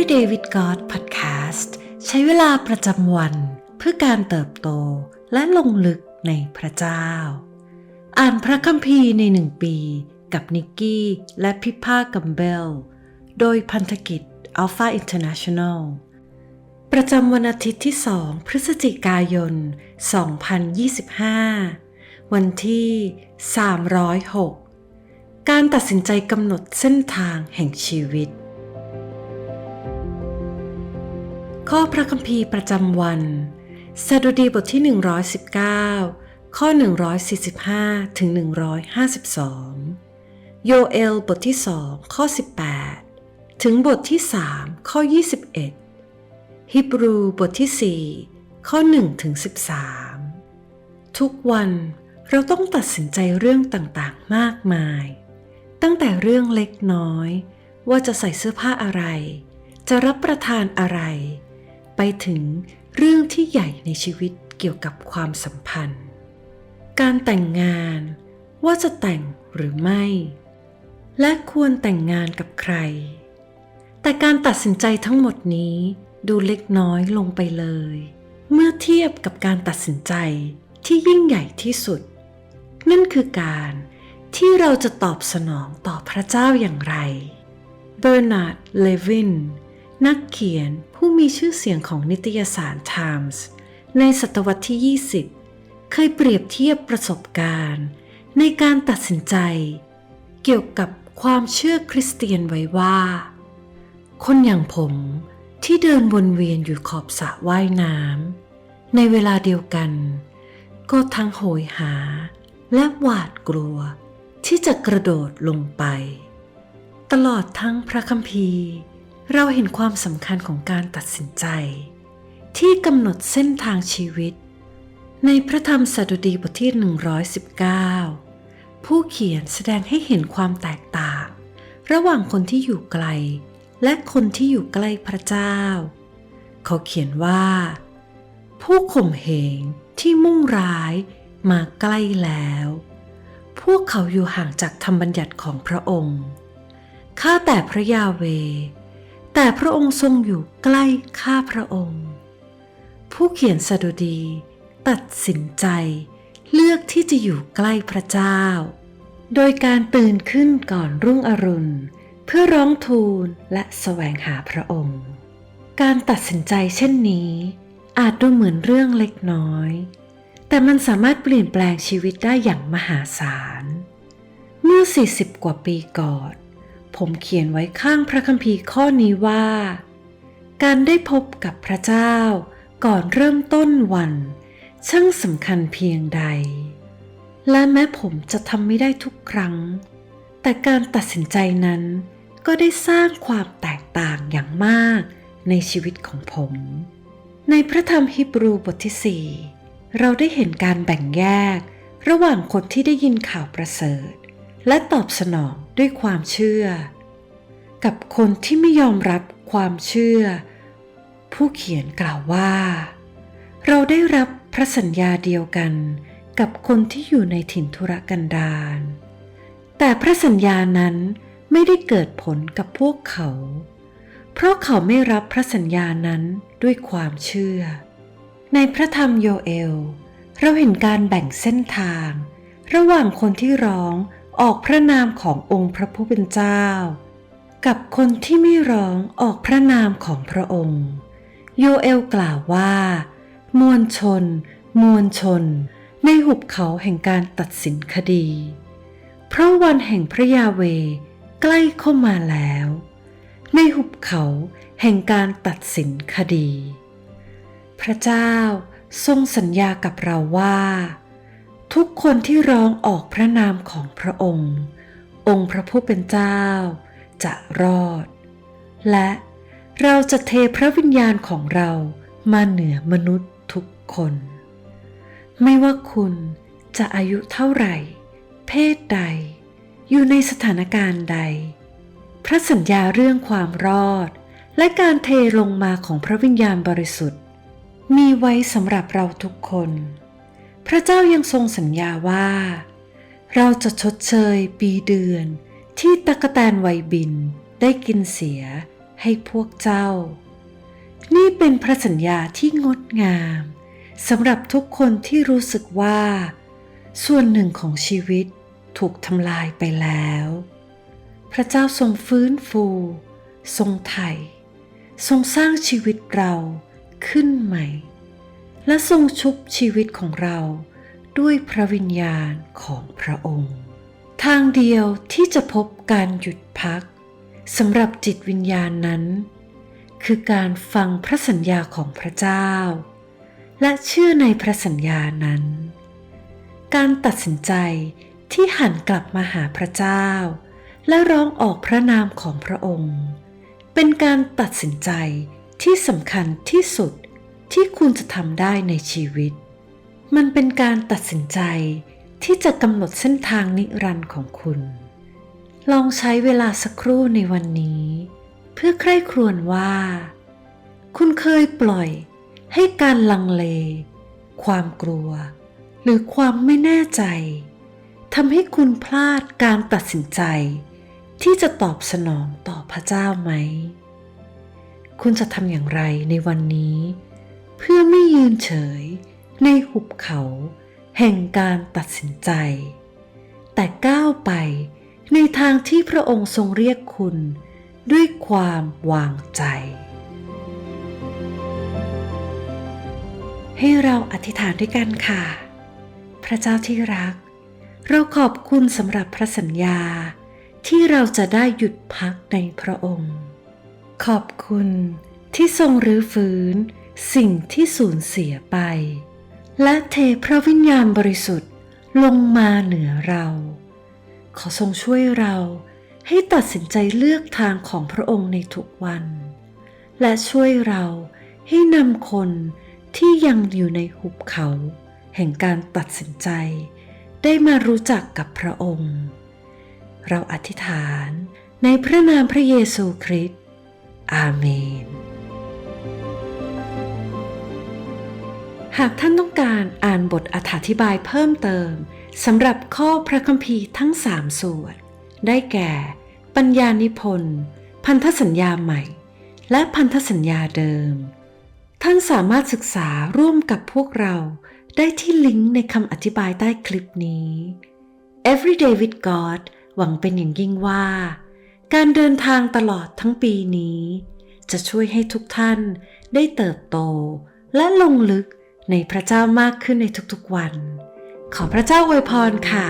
Everyday with God Podcast ใช้เวลาประจำวันเพื่อการเติบโตและลงลึกในพระเจ้า อ่านพระคัมภีร์ในหนึ่งปี กับนิกกี้และพิพากัมเบล โดยพันธกิจ Alpha International ประจำวันอาทิตย์ที่ 2 พฤศจิกายน 2025 วันที่ 306 การตัดสินใจกำหนดเส้นทางแห่งชีวิต ข้อพระคัมภีร์ประจำวัน สดุดีบทที่ 119 ข้อ 145 ถึง 152 โยเอลบทที่ 2 ข้อ 18 ถึงบทที่ 3 ข้อ 21 ฮิบรูบทที่ 4 ข้อ 1 ถึง 13 ทุกวันเราต้องตัดสินใจเรื่องต่างๆ มากมาย ตั้งแต่เรื่องเล็กน้อย ว่าจะใส่เสื้อผ้าอะไรจะรับประทานอะไร ไปถึงเรื่องที่ใหญ่ในชีวิตเกี่ยวกับความสัมพันธ์ การแต่งงานว่าจะแต่งหรือไม่ และควรแต่งงานกับใคร แต่การตัดสินใจทั้งหมดนี้ดูเล็กน้อยลงไปเลย เมื่อเทียบกับการตัดสินใจที่ยิ่งใหญ่ที่สุด นั่นคือการที่เราจะตอบสนองต่อพระเจ้าอย่างไร เบอร์นาร์ด เลวิน นักเขียนผู้มีชื่อเสียงของนิตยสาร Times ในศตวรรษที่ 20 เคยเปรียบเทียบประสบการณ์ ในการตัดสินใจ เกี่ยวกับความเชื่อคริสเตียนไว้ว่า คนอย่างผมที่เดินวนเวียนอยู่ขอบสระว่ายน้ำในเวลาเดียวกัน ก็ทั้งโหยหา และหวาดกลัวที่จะกระโดดลงไป ตลอดทั้งพระคัมภีร์ เราเห็นความสำคัญของการตัดสินใจ ที่กำหนดเส้นทางชีวิต ในพระธรรมสดุดีบทที่ 119 ผู้เขียนแสดงให้เห็นความแตกต่าง ระหว่างคนที่อยู่ไกล และคนที่อยู่ใกล้พระเจ้า เขาเขียนว่า ผู้ข่มเหงที่มุ่งร้ายมาใกล้แล้ว พวกเขาอยู่ห่างจากธรรมบัญญัติของพระองค์ข้าแต่พระยาเว แต่พระองค์ทรงอยู่ใกล้ข้าพระองค์ ผู้เขียนสดุดีตัดสินใจเลือกที่จะอยู่ใกล้พระเจ้า โดยการตื่นขึ้นก่อนรุ่งอรุณ เพื่อร้องทูลและแสวงหาพระองค์ การตัดสินใจเช่นนี้ อาจดูเหมือนเรื่องเล็กน้อย แต่มันสามารถเปลี่ยนแปลงชีวิตได้อย่างมหาศาล เมื่อ 40 กว่าปีก่อน ผมเขียนไว้ข้างพระคัมภีร์ข้อนี้ว่า การได้พบกับพระเจ้าก่อนเริ่มต้นวัน ช่างสำคัญเพียงใด และแม้ผมจะทำไม่ได้ทุกครั้ง แต่การตัดสินใจนั้นก็ได้สร้างความแตกต่างอย่างมากในชีวิตของผม ในพระธรรมฮิบรูบทที่ 4 เราได้เห็นการแบ่งแยก ระหว่างคนที่ได้ยินข่าวประเสริฐ และตอบสนอง ด้วยความเชื่อ กับคนที่ไม่ยอมรับความเชื่อ ผู้เขียนกล่าวว่า เราได้รับพระสัญญาเดียวกันกับคนที่อยู่ในถิ่นธุรกันดารแต่พระสัญญานั้นไม่ได้เกิดผลกับพวกเขา เพราะเขาไม่รับพระสัญญานั้นด้วยความเชื่อ ในพระธรรมโยเอล เราเห็นการแบ่งเส้นทาง ระหว่างคนที่ร้อง ออกพระนามขององค์พระผู้เป็นเจ้า กับคนที่ไม่ร้องออกพระนามของพระองค์ โยเอลกล่าวว่า มวลชน มวลชน ในหุบเขาแห่งการตัดสินคดี เพราะวันแห่งพระยาเวใกล้เข้ามาแล้ว ในหุบเขาแห่งการตัดสินคดี พระเจ้าทรงสัญญากับเราว่า ทุกคนที่ร้องออกพระนามของพระองค์ องค์พระผู้เป็นเจ้า จะรอด และเราจะเทพระวิญญาณของเรามาเหนือมนุษย์ทุกคน ไม่ว่าคุณจะอายุเท่าไหร่ เพศใด อยู่ในสถานการณ์ใด พระสัญญาเรื่องความรอด และการเทลงมาของพระวิญญาณบริสุทธิ์ มีไว้สำหรับเราทุกคน พระเจ้ายังทรงสัญญาว่า เราจะชดเชยปีเดือนที่ตะกะแตนไวยบินได้กินเสียให้พวกเจ้า นี่เป็นพระสัญญาที่งดงามสำหรับทุกคนที่รู้สึกว่า ส่วนหนึ่งของชีวิตถูกทำลายไปแล้ว พระเจ้าทรงฟื้นฟู ทรงไถ่ทรงสร้างชีวิตเราขึ้นใหม่ และทรงชุบชีวิตของเราด้วยพระวิญญาณของพระองค์ ทางเดียวที่จะพบการหยุดพักสำหรับจิตวิญญาณนั้น คือการฟังพระสัญญาของพระเจ้า และเชื่อในพระสัญญานั้น การตัดสินใจที่หันกลับมาหาพระเจ้า และร้องออกพระนามของพระองค์ เป็นการตัดสินใจที่สำคัญที่สุด ที่คุณจะทำได้ในชีวิต มันเป็นการตัดสินใจที่จะกำหนดเส้นทางนิรันดร์ของคุณ ลองใช้เวลาสักครู่ในวันนี้ เพื่อใคร่ครวญว่า คุณเคยปล่อยให้การลังเล ความกลัว หรือความไม่แน่ใจทำให้คุณพลาดการตัดสินใจ ที่จะตอบสนองต่อพระเจ้าไหม คุณจะทำอย่างไรในวันนี้ เพื่อไม่ยืนเฉยในหุบเขาแห่งการตัดสินใจ แต่ก้าวไปในทางที่พระองค์ทรงเรียกคุณด้วยความวางใจ ให้เราอธิษฐานด้วยกันค่ะ พระเจ้าที่รัก เราขอบคุณสำหรับพระสัญญาที่เราจะได้หยุดพักในพระองค์ ขอบคุณที่ทรงรื้อฟื้น สิ่งที่สูญเสียไป และเทพระวิญญาณบริสุทธิ์ลงมาเหนือเรา ขอทรงช่วยเราให้ตัดสินใจเลือกทางของพระองค์ในทุกวัน และช่วยเราให้นำคนที่ยังอยู่ในหุบเขา แห่งการตัดสินใจ ได้มารู้จักกับพระองค์ เราอธิษฐานในพระนามพระเยซูคริสต์อาเมน หากท่านต้องการอ่านบทอธิบายเพิ่มเติมสำหรับข้อพระคัมภีร์ทั้งสามส่วน ได้แก่ ปัญญานิพนธ์ พันธสัญญาใหม่ และพันธสัญญาเดิม ท่านสามารถศึกษาร่วมกับพวกเราได้ที่ลิงก์ในคำอธิบายใต้คลิปนี้ Everyday with God หวังเป็นอย่างยิ่งว่า การเดินทางตลอดทั้งปีนี้ จะช่วยให้ทุกท่านได้เติบโตและลงลึก ในพระเจ้ามากขึ้นในทุกๆวัน ขอพระเจ้าอวยพรค่ะ